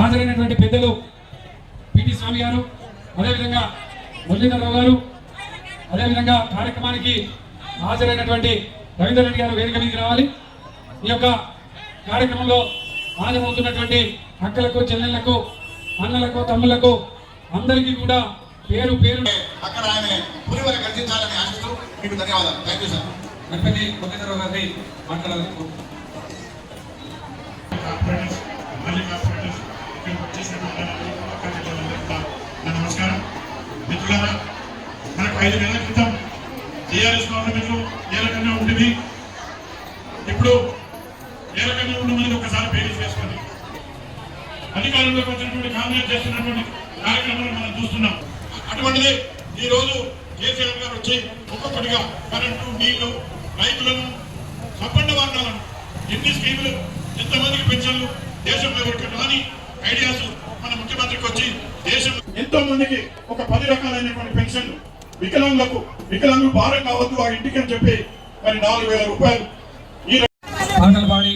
హాజరైనటువంటి పెద్దలు పిటి స్వామి గారు అదేవిధంగా మురళీధరరావు గారు అదేవిధంగా కార్యక్రమానికి హాజరైనటువంటి రవీందర్ రెడ్డి గారు వేదిక మీదకి రావాలి. ఈ యొక్క కార్యక్రమంలో హాజరవుతున్నటువంటి అక్కలకు చెల్లెళ్ళకు అన్నలకు తమ్ముళ్ళకు అందరికీ కూడా పేరు పేరు అక్కడ ఆయన పులివర గర్జించాలని ఆశిస్తూ మీకు ధన్యవాదాలు. Thank you sir Ganapati Muralidhara Rao గారిని మాట్లాడాలని కార్పొరేటర్స్ మాజీ కార్పొరేటర్స్ ఇక్కడికి వచ్చేసినటువంటి కార్యక్రమాలకు నా నమస్కారం మిత్రులారా మనకు ఐదు నెలల క్రితం టీఆర్ఎస్ గవర్నమెంట్ ఏ రకంగా ఉంటుంది. ఇప్పుడు ఏ రకంగా ఉండమని ఒకసారి పేరు చేసుకోండి అధికారంలోకి వచ్చినటువంటి కాంగ్రెస్ చేస్తున్నటువంటి కార్యక్రమాలు మనం చూస్తున్నాం అటువంటిది ఈ రోజు కేసీఆర్ గారు వచ్చి ఒక్కొక్కటిగా కరెంటు నీళ్ళు రైతులను సంపన్న వర్గాలను ఎన్ని స్కీములు ఎంతమందికి పెన్షన్లు దేశంలో ఎవరికి రాని ఐడియాస్ మన ముఖ్యమంత్రికి వచ్చి దేశం ఎంతో మందికి ఒక పది రకాలైనటువంటి పెన్షన్లు వికలాంగులకు వికలాంగులు భారం కావద్దు ఆ ఇంటికి అని చెప్పి మరి నాలుగు వేల రూపాయలు ఈ పాటలు పాడి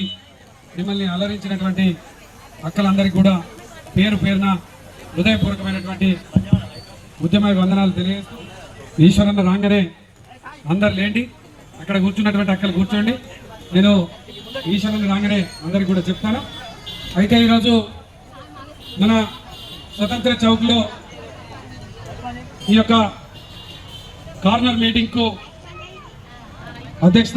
మిమ్మల్ని అలరించినటువంటి అక్కలందరికీ కూడా పేరు పేరున హృదయపూర్వకమైనటువంటి ఉద్యమ వందనాలు తెలియజేస్తూ ఈశ్వరన్న రాగానే అందరు లేండి. అక్కడ కూర్చున్నటువంటి అక్కలు కూర్చోండి. నేను ఈశ్వరన్న రాగానే అందరికి కూడా చెప్తాను. అయితే ఈరోజు మన స్వతంత్ర చౌక్లో ఈ యొక్క కార్నర్ మీటింగ్కు అధ్యక్షత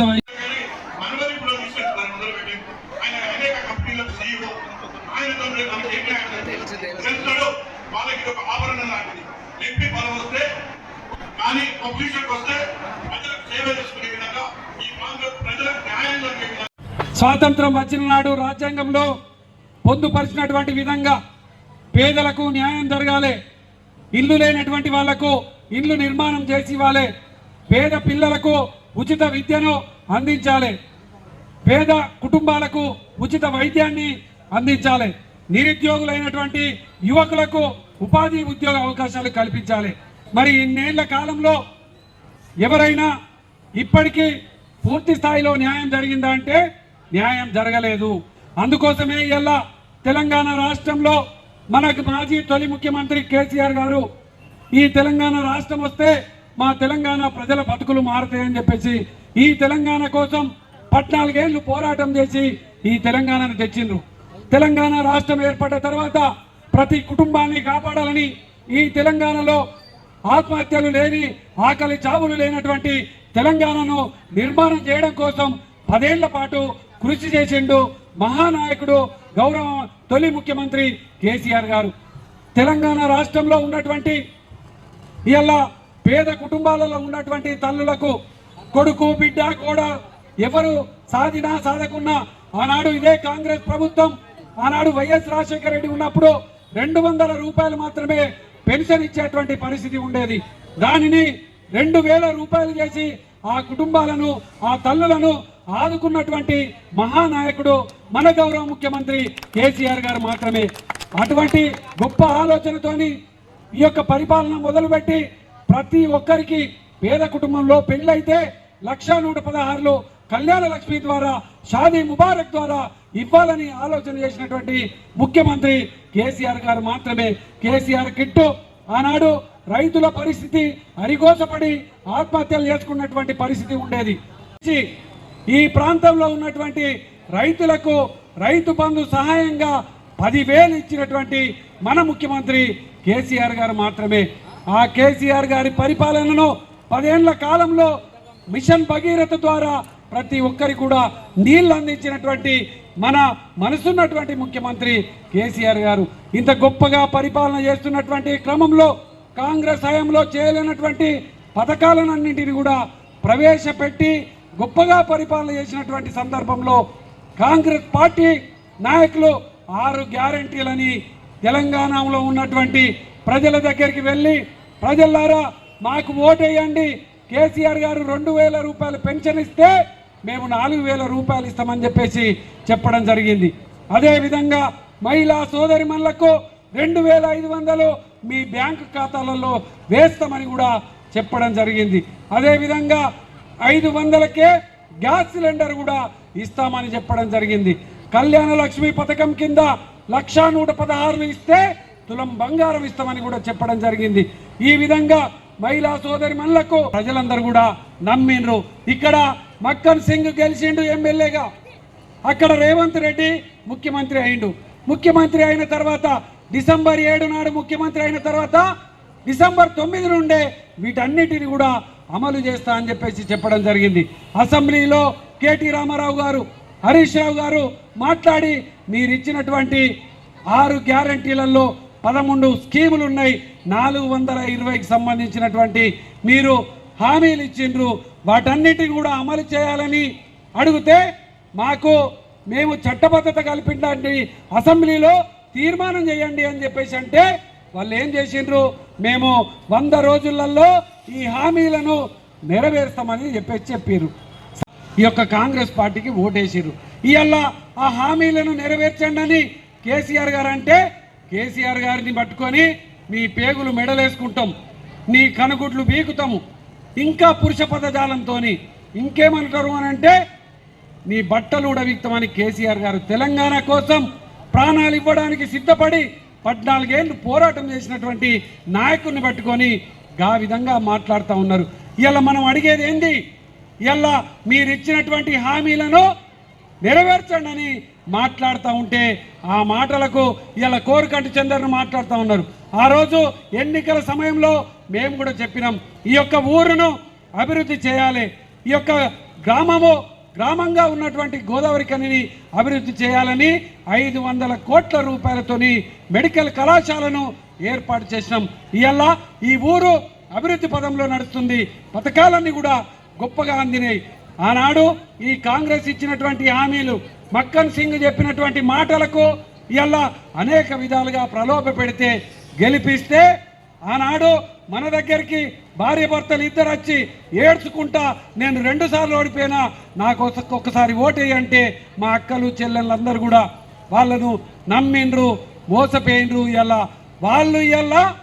వాళ్ళకి ఒక లాంటిది ఎంపీ బలం వస్తే కానీ వస్తే ప్రజలకు సేవ చేసుకునే విధంగా ఈ ప్రజలకు న్యాయం జరిగే విధంగా స్వాతంత్రం వచ్చిన నాడు రాజ్యాంగంలో పొందుపరిచినటువంటి విధంగా పేదలకు న్యాయం జరగాలి. ఇల్లు లేనటువంటి వాళ్ళకు ఇల్లు నిర్మాణం చేసి ఇవ్వాలి పేద పిల్లలకు ఉచిత విద్యను అందించాలి. పేద కుటుంబాలకు ఉచిత వైద్యాన్ని అందించాలి. నిరుద్యోగులైనటువంటి యువకులకు ఉపాధి ఉద్యోగ అవకాశాలు కల్పించాలి. మరి ఇన్నేళ్ళ కాలంలో ఎవరైనా ఇప్పటికీ పూర్తి స్థాయిలో న్యాయం జరిగిందా అంటే న్యాయం జరగలేదు. అందుకోసమే ఇలా తెలంగాణ రాష్ట్రంలో మనకు మాజీ తొలి ముఖ్యమంత్రి కేసీఆర్ గారు ఈ తెలంగాణ రాష్ట్రం వస్తే మా తెలంగాణ ప్రజల బతుకులు మారుతాయని చెప్పేసి ఈ తెలంగాణ కోసం పద్నాలుగేళ్ళు పోరాటం చేసి ఈ తెలంగాణను తెచ్చిండ్రు. తెలంగాణ రాష్ట్రం ఏర్పడ్డ తర్వాత ప్రతి కుటుంబాన్ని కాపాడాలని ఈ తెలంగాణలో ఆత్మహత్యలు లేని ఆకలి చావులు లేనటువంటి తెలంగాణను నిర్మాణం చేయడం కోసం పదేళ్ళ పాటు కృషి చేసిండు మహానాయకుడు గౌరవ తొలి ముఖ్యమంత్రి కేసీఆర్ గారు. తెలంగాణ రాష్ట్రంలో ఉన్నటువంటి ఇలా పేద కుటుంబాలలో ఉన్నటువంటి తల్లులకు కొడుకు బిడ్డ కూడా ఎవరు సాధినా సాధకున్నా ఆనాడు ఇదే కాంగ్రెస్ ప్రభుత్వం ఆనాడు వైఎస్ రాజశేఖర రెడ్డి ఉన్నప్పుడు రెండు వందల రూపాయలు మాత్రమే పెన్షన్ ఇచ్చేటువంటి పరిస్థితి ఉండేది. దానిని రెండు వేల రూపాయలు చేసి ఆ కుటుంబాలను ఆ తల్లులను ఆదుకున్నటువంటి మహానాయకుడు మన గౌరవ ముఖ్యమంత్రి కేసీఆర్ గారు మాత్రమే. అటువంటి గొప్ప ఆలోచనతోని ఈ యొక్క పరిపాలన మొదలుపెట్టి ప్రతి ఒక్కరికి పేద కుటుంబంలో పెళ్ళైతే లక్ష నూట పదహారులు కళ్యాణ లక్ష్మి ద్వారా షాదీ ముబారక్ ద్వారా ఇవ్వాలని ఆలోచన చేసినటువంటి ముఖ్యమంత్రి కేసీఆర్ గారు మాత్రమే. కేసీఆర్ కిట్టు. ఆనాడు రైతుల పరిస్థితి అరిగోసపడి ఆత్మహత్యలు చేసుకున్నటువంటి పరిస్థితి ఉండేది. ఈ ప్రాంతంలో ఉన్నటువంటి రైతులకు రైతు బంధు సహాయంగా పదివేలు ఇచ్చినటువంటి మన ముఖ్యమంత్రి కేసీఆర్ గారు మాత్రమే. ఆ కేసీఆర్ గారి పరిపాలనను పదేళ్ళ కాలంలో మిషన్ భగీరథ ద్వారా ప్రతి ఒక్కరి కూడా నీళ్ళు అందించినటువంటి మన మనసున్నటువంటి ముఖ్యమంత్రి కేసీఆర్ గారు. ఇంత గొప్పగా పరిపాలన చేస్తున్నటువంటి క్రమంలో కాంగ్రెస్ హయాంలో చేయలేనటువంటి పథకాలన్నింటినీ కూడా ప్రవేశపెట్టి గొప్పగా పరిపాలన చేసినటువంటి సందర్భంలో కాంగ్రెస్ పార్టీ నాయకులు ఆరు గ్యారంటీలని తెలంగాణలో ఉన్నటువంటి ప్రజల దగ్గరికి వెళ్ళి ప్రజలారా మాకు ఓటేయండి. కేసీఆర్ గారు రెండు వేల రూపాయలు పెన్షన్ ఇస్తే మేము నాలుగు వేల రూపాయలు ఇస్తామని చెప్పేసి చెప్పడం జరిగింది. అదేవిధంగా మహిళా సోదరిమణులకు రెండు వేల ఐదు వందలు మీ బ్యాంకు ఖాతాలలో వేస్తామని కూడా చెప్పడం జరిగింది. అదేవిధంగా ఐదు వందలకే గ్యాస్ సిలిండర్ కూడా ఇస్తామని చెప్పడం జరిగింది. కళ్యాణ లక్ష్మి పథకం కింద లక్షా నూట పదహారులు ఇస్తే తులం బంగారం ఇస్తామని కూడా చెప్పడం జరిగింది. ఈ విధంగా మహిళా సోదరి మనులకు ప్రజలందరూ కూడా నమ్మిండ్రు. ఇక్కడ మక్కన్ సింగ్ గెలిచిండు ఎమ్మెల్యేగా. అక్కడ రేవంత్ రెడ్డి ముఖ్యమంత్రి అయిండు. ముఖ్యమంత్రి అయిన తర్వాత డిసెంబర్ ఏడు నాడు ముఖ్యమంత్రి అయిన తర్వాత డిసెంబర్ తొమ్మిది నుండే వీటన్నిటిని కూడా అమలు చేస్తా అని చెప్పేసి చెప్పడం జరిగింది. అసెంబ్లీలో కేటీ రామారావు గారు హరీష్ రావు గారు మాట్లాడి మీరిచ్చినటువంటి ఆరు గ్యారంటీలలో పదమూడు స్కీములు ఉన్నాయి. నాలుగు వందల ఇరవైకి సంబంధించినటువంటి మీరు హామీలు ఇచ్చిండ్రు. వాటన్నిటిని కూడా అమలు చేయాలని అడిగితే మాకు మేము చట్టబద్ధత కల్పించండి. అసెంబ్లీలో తీర్మానం చేయండి అని చెప్పేసి అంటే వాళ్ళు ఏం చేసిండ్రు? మేము వంద రోజులలో ఈ హామీలను నెరవేరుస్తామని చెప్పేసి చెప్పారు ఈ యొక్క కాంగ్రెస్ పార్టీకి ఓటేసిరు ఇవాళ ఆ హామీలను నెరవేర్చండి అని కేసీఆర్ గారు అంటే కేసీఆర్ గారిని పట్టుకొని మీ పేగులు మెడలేసుకుంటాం నీ కనుగుడ్లు బీకుతాము ఇంకా పురుష పదజాలంతో ఇంకేమంటారు అని అంటే నీ బట్టలు ఉడవిక్తమని కేసీఆర్ గారు తెలంగాణ కోసం ప్రాణాలు ఇవ్వడానికి సిద్ధపడి పద్నాలుగేళ్ళు పోరాటం చేసినటువంటి నాయకుడిని పట్టుకొని గా విధంగా మాట్లాడుతూ ఉన్నారు. ఇలా మనం అడిగేది ఏంది? ఇలా మీరు ఇచ్చినటువంటి హామీలను నెరవేర్చండి అని మాట్లాడుతూ ఉంటే ఆ మాటలకు ఇలా కోరికంటి చందర్ను మాట్లాడుతూ ఉన్నారు. ఆ రోజు ఎన్నికల సమయంలో మేము కూడా చెప్పినాం ఈ యొక్క ఊరును అభివృద్ధి చేయాలి ఈ యొక్క గ్రామము గ్రామంగా ఉన్నటువంటి గోదావరి కనిని అభివృద్ధి చేయాలని ఐదు వందల కోట్ల రూపాయలతోని మెడికల్ కళాశాలను ఏర్పాటు చేసినాం. ఇవాళ ఈ ఊరు అభివృద్ధి పదంలో నడుస్తుంది పథకాలన్నీ కూడా గొప్పగా అందినాయి. ఆనాడు ఈ కాంగ్రెస్ ఇచ్చినటువంటి హామీలు మక్కన్ సింగ్ చెప్పినటువంటి మాటలకు ఇలా అనేక విధాలుగా ప్రలోభ పెడితే గెలిపిస్తే ఆనాడు మన దగ్గరికి భార్య భర్తలు ఇద్దరు వచ్చి ఏడ్చుకుంటా నేను రెండు సార్లు ఓడిపోయినా నాకు ఒక్కసారి ఓటేయంటే అంటే మా అక్కలు చెల్లెళ్ళందరూ కూడా వాళ్ళను నమ్మిండ్రు మోసపోయిండ్రు ఇలా వాళ్ళు ఇలా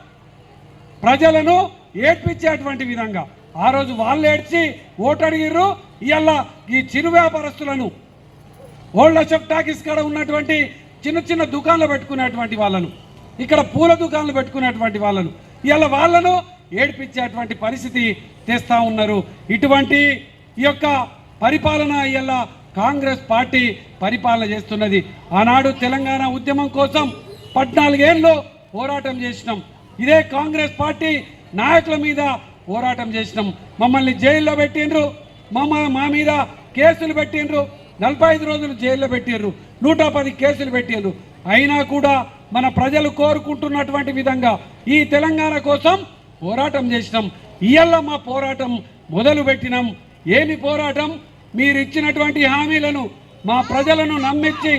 ప్రజలను ఏడ్పించేటువంటి విధంగా. ఆ రోజు వాళ్ళు ఏడ్చి ఓటు అడిగిర్రు ఇవాళ ఈ చిరు వ్యాపారస్తులను. ఓల్డ్ అశోక్ టాకీస్ కాడ ఉన్నటువంటి చిన్న చిన్న దుకాణాలు పెట్టుకునేటువంటి వాళ్ళను. ఇక్కడ పూల దుకాణాలు పెట్టుకునేటువంటి వాళ్ళను. ఇవాళ వాళ్ళను ఏడిపించేటువంటి పరిస్థితి తెస్తా ఉన్నారు. ఇటువంటి ఈ యొక్క పరిపాలన ఇవాళ కాంగ్రెస్ పార్టీ పరిపాలన చేస్తున్నది. ఆనాడు తెలంగాణ ఉద్యమం కోసం పద్నాలుగేళ్ళు పోరాటం చేసినాం. ఇదే కాంగ్రెస్ పార్టీ నాయకుల మీద పోరాటం చేసినాం. మమ్మల్ని జైల్లో పెట్టిండ్రు. మా మా మీద కేసులు పెట్టిండ్రు. నలభై ఐదు రోజులు జైల్లో పెట్టిండ్రు. నూట పది కేసులు పెట్టిండ్రు. అయినా కూడా మన ప్రజలు కోరుకుంటున్నటువంటి విధంగా ఈ తెలంగాణ కోసం పోరాటం చేసినాం. ఇయ్యల్ల మా పోరాటం మొదలు పెట్టినాం ఏమి పోరాటం? మీరు ఇచ్చినటువంటి హామీలను మా ప్రజలను నమ్మించి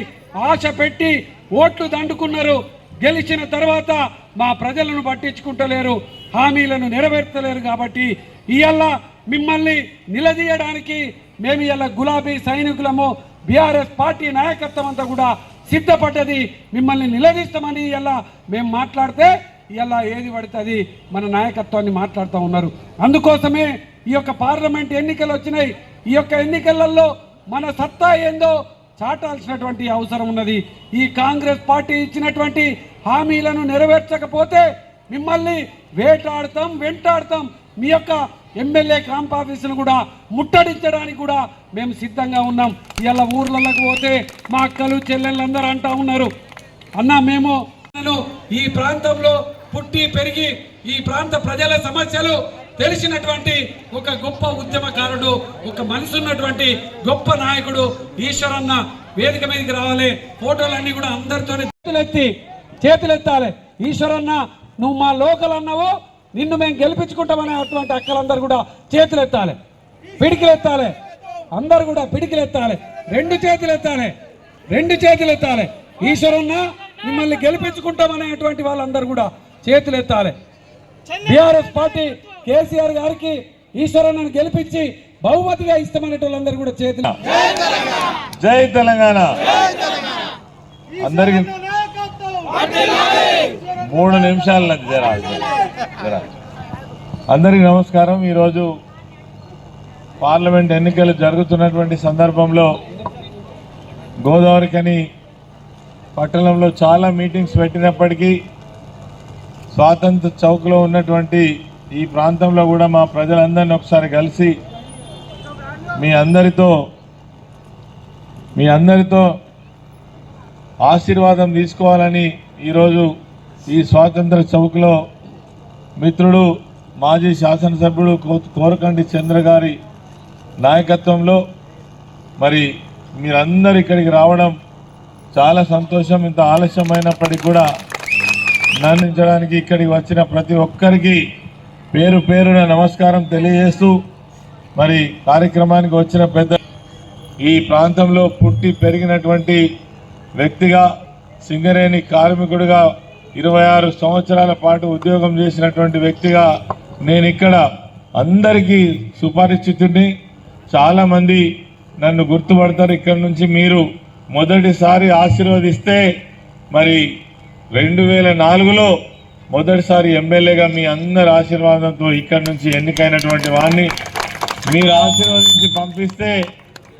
ఆశ పెట్టి ఓట్లు దండుకున్నారు. గెలిచిన తర్వాత మా ప్రజలను పట్టించుకుంటలేరు. హామీలను నెరవేర్చలేరు కాబట్టి ఇవాళ మిమ్మల్ని నిలదీయడానికి మేము ఇలా గులాబీ సైనికులము బీఆర్ఎస్ పార్టీ నాయకత్వం అంతా కూడా సిద్ధపడ్డది. మిమ్మల్ని నిలదీస్తామని ఇలా మేము మాట్లాడితే ఇలా ఏది పడుతుంది మన నాయకత్వాన్ని మాట్లాడుతూ ఉన్నారు. అందుకోసమే ఈ యొక్క పార్లమెంట్ ఎన్నికలు వచ్చినాయి. ఈ యొక్క ఎన్నికలలో మన సత్తా ఏందో చాటాల్సినటువంటి అవసరం ఉన్నది. ఈ కాంగ్రెస్ పార్టీ ఇచ్చినటువంటి హామీలను నెరవేర్చకపోతే మిమ్మల్ని వేటాడతాం వెంటాడతాం. మీ యొక్క ఎమ్మెల్యే క్యాంప్ ఆఫీసును కూడా ముట్టడించడానికి కూడా మేము సిద్ధంగా ఉన్నాం. ఇలా ఊర్లలోకి పోతే మా అక్కలు చెల్లెళ్ళందరూ అంటా ఉన్నారు. అన్న మేము ఈ ప్రాంతంలో పుట్టి పెరిగి ఈ ప్రాంత ప్రజల సమస్యలు తెలిసినటువంటి ఒక గొప్ప ఉద్యమకారుడు ఒక మనసు ఉన్నటువంటి గొప్ప నాయకుడు ఈశ్వరన్న వేదిక మీదకి రావాలి. ఫోటోలన్నీ కూడా అందరితోనే చేతులెత్తి చేతులెత్తాలి. ఈశ్వరన్న నువ్వు మా లోకల్ అన్నావు నిన్ను మేము గెలిపించుకుంటామనే అటువంటి అక్కలందరూ కూడా చేతులెత్తాలి. పిడికిలెత్తాలి. అందరు కూడా పిడికిలెత్తాలి. రెండు చేతులు ఎత్తాలి రెండు చేతులు ఎత్తాలి ఈశ్వరన్న మిమ్మల్ని గెలిపించుకుంటామనేటువంటి వాళ్ళందరూ కూడా చేతులు ఎత్తాలి బీఆర్ఎస్ పార్టీ కేసీఆర్ గారికి ఈశ్వరన్నను గెలిపించి బహుమతిగా ఇస్తామనే వాళ్ళందరూ కూడా చేతులు. జై తెలంగాణ. అందరికి మూడు నిమిషాలు నాకు జరా. జరా అందరికీ నమస్కారం. ఈరోజు పార్లమెంట్ ఎన్నికలు జరుగుతున్నటువంటి సందర్భంలో గోదావరికని పట్టణంలో చాలా మీటింగ్స్ పెట్టినప్పటికీ స్వాతంత్ర చౌక్లో ఉన్నటువంటి ఈ ప్రాంతంలో కూడా మా ప్రజలందరినీ ఒకసారి కలిసి మీ అందరితో మీ అందరితో ఆశీర్వాదం తీసుకోవాలని ఈరోజు ఈ స్వాతంత్ర చౌక్లో మిత్రుడు మాజీ శాసనసభ్యుడు కో- చంద్ర గారి నాయకత్వంలో. మరి మీరందరూ ఇక్కడికి రావడం చాలా సంతోషం. ఇంత ఆలస్యమైనప్పటికీ కూడా నందించడానికి ఇక్కడికి వచ్చిన ప్రతి ఒక్కరికి పేరు పేరున నమస్కారం తెలియజేస్తూ మరి కార్యక్రమానికి వచ్చిన పెద్ద ఈ ప్రాంతంలో పుట్టి పెరిగినటువంటి వ్యక్తిగా సింగరేణి కార్మికుడిగా ఇరవై ఆరు సంవత్సరాల పాటు ఉద్యోగం చేసినటువంటి వ్యక్తిగా నేను ఇక్కడ అందరికీ సుపరిచితుడిని. చాలామంది నన్ను గుర్తుపడతారు. ఇక్కడ నుంచి మీరు మొదటిసారి ఆశీర్వదిస్తే మరి రెండు వేల నాలుగులో మొదటిసారి ఎమ్మెల్యేగా మీ అందరి ఆశీర్వాదంతో ఇక్కడ నుంచి ఎన్నికైనటువంటి వాడిని మీరు ఆశీర్వదించి పంపిస్తే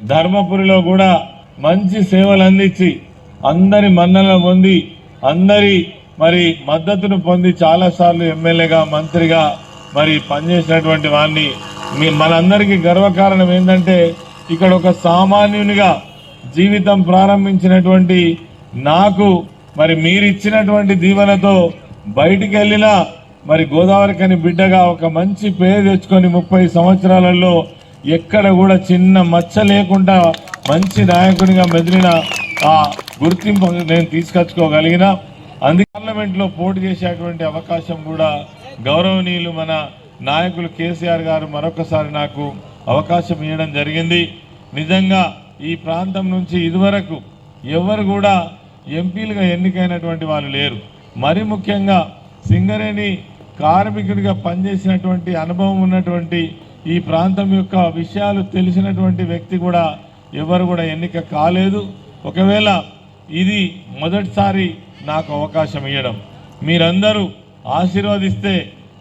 ధర్మపురిలో కూడా మంచి సేవలు అందించి అందరి మన్నలను పొంది అందరి మరి మద్దతును పొంది చాలాసార్లు ఎమ్మెల్యేగా మంత్రిగా మరి పనిచేసినటువంటి వాడిని మీ మనందరికీ గర్వకారణం ఏంటంటే ఇక్కడ ఒక సామాన్యునిగా జీవితం ప్రారంభించినటువంటి నాకు మరి మీరు ఇచ్చినటువంటి దీవెనతో బయటికి వెళ్ళినా మరి గోదావరికని బిడ్డగా ఒక మంచి పేరు తెచ్చుకొని ముప్పై సంవత్సరాలలో ఎక్కడ కూడా చిన్న మచ్చ లేకుండా మంచి నాయకునిగా మెదిలిన ఆ గుర్తింపు నేను తీసుకొచ్చుకోగలిగిన అందుకే పార్లమెంట్లో పోటీ చేసేటువంటి అవకాశం కూడా గౌరవనీయులు మన నాయకులు కేసీఆర్ గారు మరొకసారి నాకు అవకాశం ఇవ్వడం జరిగింది. నిజంగా ఈ ప్రాంతం నుంచి ఇదివరకు ఎవరు కూడా ఎంపీలుగా ఎన్నికైనటువంటి వాళ్ళు లేరు. మరి ముఖ్యంగా సింగరేణి కార్మికుడిగా పనిచేసినటువంటి అనుభవం ఉన్నటువంటి ఈ ప్రాంతం యొక్క విషయాలు తెలిసినటువంటి వ్యక్తి కూడా ఎవరు కూడా ఎన్నిక కాలేదు. ఒకవేళ ఇది మొదటిసారి నాకు అవకాశం ఇవ్వడం మీరందరూ ఆశీర్వదిస్తే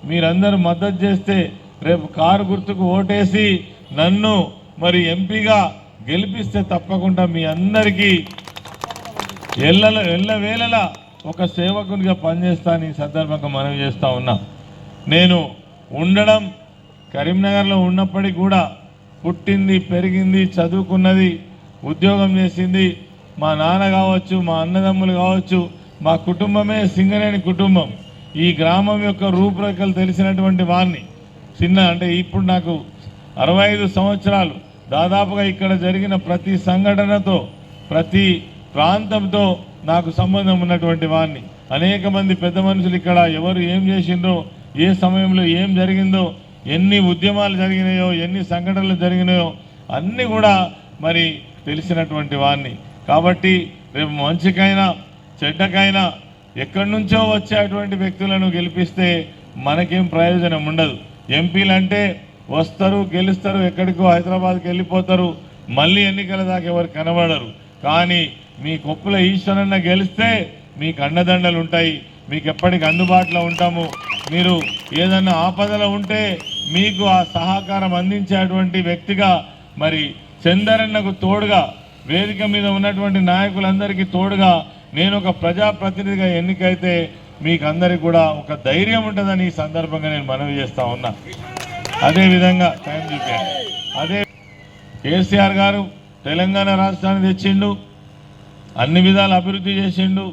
మీరందరూ మద్దతు చేస్తే రేపు కారు గుర్తుకు ఓటేసి నన్ను మరి ఎంపీగా గెలిపిస్తే తప్పకుండా మీ అందరికీ ఎల్ల ఎల్లవేళలా ఒక సేవకునిగా పనిచేస్తాను ఈ సందర్భంగా మనవి చేస్తూ ఉన్నా. నేను ఉండడం కరీంనగర్లో ఉన్నప్పటికీ కూడా పుట్టింది పెరిగింది చదువుకున్నది ఉద్యోగం చేసింది మా నాన్న కావచ్చు మా అన్నదమ్ములు కావచ్చు మా కుటుంబమే సింగరేణి కుటుంబం. ఈ గ్రామం యొక్క రూపురేఖలు తెలిసినటువంటి వారిని చిన్న అంటే ఇప్పుడు నాకు అరవై ఐదు సంవత్సరాలు. దాదాపుగా ఇక్కడ జరిగిన ప్రతి సంఘటనతో ప్రతి ప్రాంతంతో నాకు సంబంధం ఉన్నటువంటి వారిని అనేక మంది పెద్ద మనుషులు ఇక్కడ ఎవరు ఏం చేసిండ్రో ఏ సమయంలో ఏం జరిగిందో ఎన్ని ఉద్యమాలు జరిగినాయో ఎన్ని సంఘటనలు జరిగినాయో అన్నీ కూడా మరి తెలిసినటువంటి వారిని కాబట్టి రేపు మంచికైనా చెడ్డకైనా ఎక్కడి నుంచో వచ్చేటువంటి వ్యక్తులను గెలిపిస్తే మనకేం ప్రయోజనం ఉండదు. ఎంపీలు అంటే వస్తారు గెలుస్తారు ఎక్కడికో హైదరాబాద్కి వెళ్ళిపోతారు మళ్ళీ ఎన్నికల దాకా ఎవరు కనబడరు. కానీ మీ కొప్పుల ఈశ్వరన్న గెలిస్తే మీకు అండదండలు ఉంటాయి మీకు ఎప్పటికి అందుబాటులో ఉంటాము. మీరు ఏదన్నా ఆపదలో ఉంటే మీకు ఆ సహకారం అందించేటువంటి వ్యక్తిగా మరి చందరన్నకు తోడుగా వేదిక మీద ఉన్నటువంటి నాయకులందరికీ తోడుగా నేను ఒక ప్రజాప్రతినిధిగా ఎన్నికైతే మీకు అందరికి కూడా ఒక ధైర్యం ఉంటుందని ఈ సందర్భంగా నేను మనవి చేస్తా ఉన్నా. అదే విధంగా టైం చూపాను అదే కేసీఆర్ గారు తెలంగాణ రాష్ట్రాన్ని తెచ్చిండు అన్ని విధాలు అభివృద్ధి చేసిండు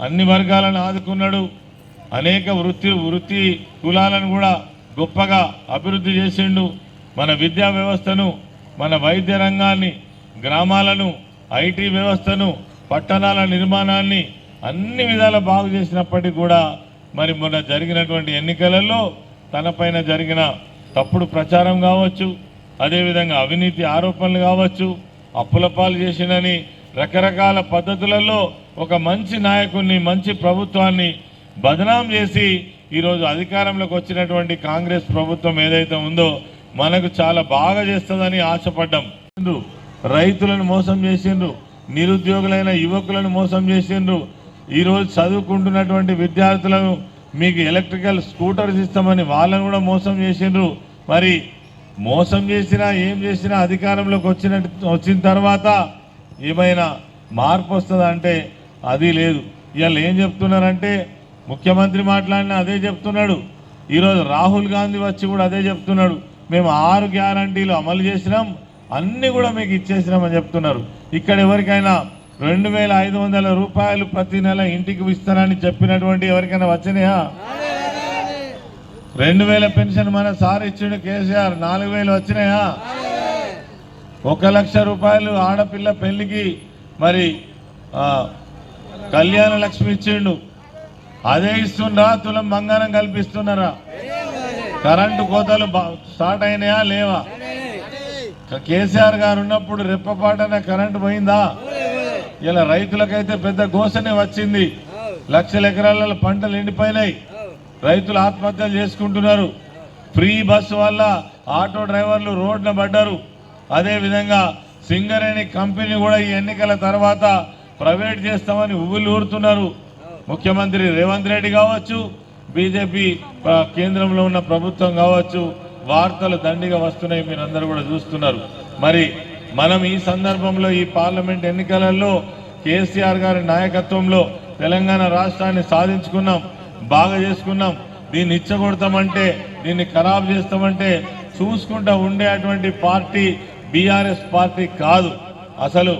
అన్ని వర్గాలను ఆదుకున్నాడు అనేక వృత్తి వృత్తి కులాలను కూడా గొప్పగా అభివృద్ధి చేసిండు. మన విద్యా వ్యవస్థను మన వైద్య రంగాన్ని గ్రామాలను ఐటీ వ్యవస్థను పట్టణాల నిర్మాణాన్ని అన్ని విధాల బాగు చేసినప్పటికీ కూడా మరి మొన్న జరిగినటువంటి ఎన్నికలలో తనపైన జరిగిన తప్పుడు ప్రచారం కావచ్చు అదేవిధంగా అవినీతి ఆరోపణలు కావచ్చు అప్పుల పాలు చేసినని రకరకాల పద్ధతులలో ఒక మంచి నాయకుడిని మంచి ప్రభుత్వాన్ని బదనాం చేసి ఈరోజు అధికారంలోకి వచ్చినటువంటి కాంగ్రెస్ ప్రభుత్వం ఏదైతే ఉందో మనకు చాలా బాగా చేస్తుందని ఆశపడ్డాం. రైతులను మోసం చేసిండ్రు. నిరుద్యోగులైన యువకులను మోసం చేసిండ్రు. ఈరోజు చదువుకుంటున్నటువంటి విద్యార్థులను మీకు ఎలక్ట్రికల్ స్కూటర్స్ ఇస్తామని వాళ్ళను కూడా మోసం చేసిండ్రు. మరి మోసం చేసినా ఏం చేసినా అధికారంలోకి వచ్చిన వచ్చిన తర్వాత ఏమైనా మార్పు వస్తుందా అంటే అది లేదు. ఇవాళ ఏం చెప్తున్నారంటే ముఖ్యమంత్రి మాట్లాడిన అదే చెప్తున్నాడు. ఈరోజు రాహుల్ గాంధీ వచ్చి కూడా అదే చెప్తున్నాడు. మేము ఆరు గ్యారంటీలు అమలు చేసినాం. అన్నీ కూడా మీకు ఇచ్చేసినామని చెప్తున్నారు. ఇక్కడ ఎవరికైనా రెండు వేల ఐదు వందల రూపాయలు ప్రతి నెల ఇంటికి ఇస్తానని చెప్పినటువంటి ఎవరికైనా వచ్చినాయా? రెండు వేల పెన్షన్ మన సార్ ఇచ్చిండు కేసీఆర్ నాలుగు వేలు వచ్చినాయా? ఒక లక్ష రూపాయలు ఆడపిల్ల పెళ్ళికి మరి కళ్యాణ లక్ష్మి ఇచ్చిండు. అదే ఇస్తుండ్రా? తులం బంగారం కల్పిస్తున్నారా? కరెంటు కోతలు స్టార్ట్ అయినాయా? లేవా? కేసీఆర్ గారు ఉన్నప్పుడు రెప్పపాటన కరెంటు పోయిందా? ఇలా రైతులకైతే పెద్ద ఘోషనే వచ్చింది. లక్షల ఎకరాల పంటలు ఎండిపోయినాయి. రైతులు ఆత్మహత్యలు చేసుకుంటున్నారు. ఫ్రీ బస్సు వల్ల ఆటో డ్రైవర్లు రోడ్న పడ్డారు. అదేవిధంగా సింగరేణి కంపెనీ కూడా ఈ ఎన్నికల తర్వాత ప్రైవేట్ చేస్తామని ఉవ్వులు ఊరుతున్నారు. ముఖ్యమంత్రి రేవంత్ రెడ్డి కావచ్చు బీజేపీ కేంద్రంలో ఉన్న ప్రభుత్వం కావచ్చు. వార్తలు దండిగా వస్తున్నాయి మీరందరూ కూడా చూస్తున్నారు. మరి మనం ఈ సందర్భంలో ఈ పార్లమెంట్ ఎన్నికలలో కేసీఆర్ గారి నాయకత్వంలో తెలంగాణ రాష్ట్రాన్ని సాధించుకున్నాం బాగా చేసుకున్నాం. దీన్ని ఇచ్చగొడతామంటే దీన్ని ఖరాబ్ చేస్తామంటే చూసుకుంటా ఉండే అటువంటి పార్టీ బీఆర్ఎస్ పార్టీ కాదు. అసలు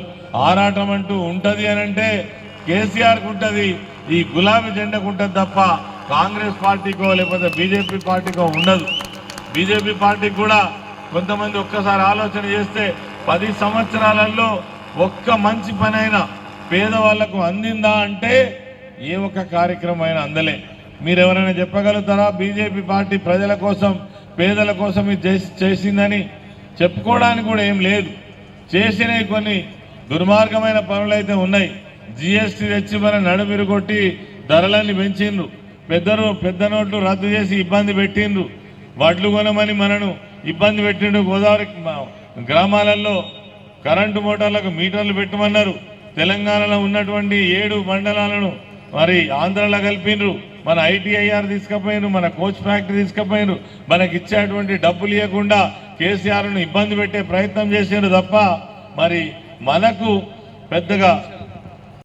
ఆరాటం అంటూ ఉంటుంది అని అంటే కేసీఆర్కి ఉంటుంది ఈ గులాబీ జెండాకు ఉంటుంది తప్ప కాంగ్రెస్ పార్టీకో లేకపోతే బీజేపీ పార్టీకో ఉండదు. బీజేపీ పార్టీకి కూడా కొంతమంది ఒక్కసారి ఆలోచన చేస్తే పది సంవత్సరాలలో ఒక్క మంచి పని అయినా పేదవాళ్ళకు అందిందా అంటే ఏ ఒక్క కార్యక్రమం అయినా అందలే. మీరు ఎవరైనా చెప్పగలుగుతారా? బీజేపీ పార్టీ ప్రజల కోసం పేదల కోసం ఇది చేసి- చేసిందని చెప్పుకోవడానికి కూడా ఏం లేదు. చేసినవి కొన్ని దుర్మార్గమైన పనులు అయితే ఉన్నాయి. జిఎస్టీ తెచ్చి మన నడుమిరు కొట్టి ధరలన్నీ పెంచిండ్రు. పెద్దరు పెద్ద నోట్లు రద్దు చేసి ఇబ్బంది పెట్టిండ్రు. వడ్లు కొనమని మనను ఇబ్బంది పెట్టిండు గోదావరి గ్రామాలలో కరెంటు మోటార్లకు మీటర్లు పెట్టమన్నారు. తెలంగాణలో ఉన్నటువంటి ఏడు మండలాలను మరి ఆంధ్రలో కలిపిండ్రు మన ఐటీఐఆర్ తీసుకుపోయినరు మన కోచ్ ఫ్యాక్టరీ తీసుకుపోయినరు. మనకి ఇచ్చేటువంటి డబ్బులు ఇవ్వకుండా కేసీఆర్ను ఇబ్బంది పెట్టే ప్రయత్నం చేసిండు తప్ప మరి మనకు పెద్దగా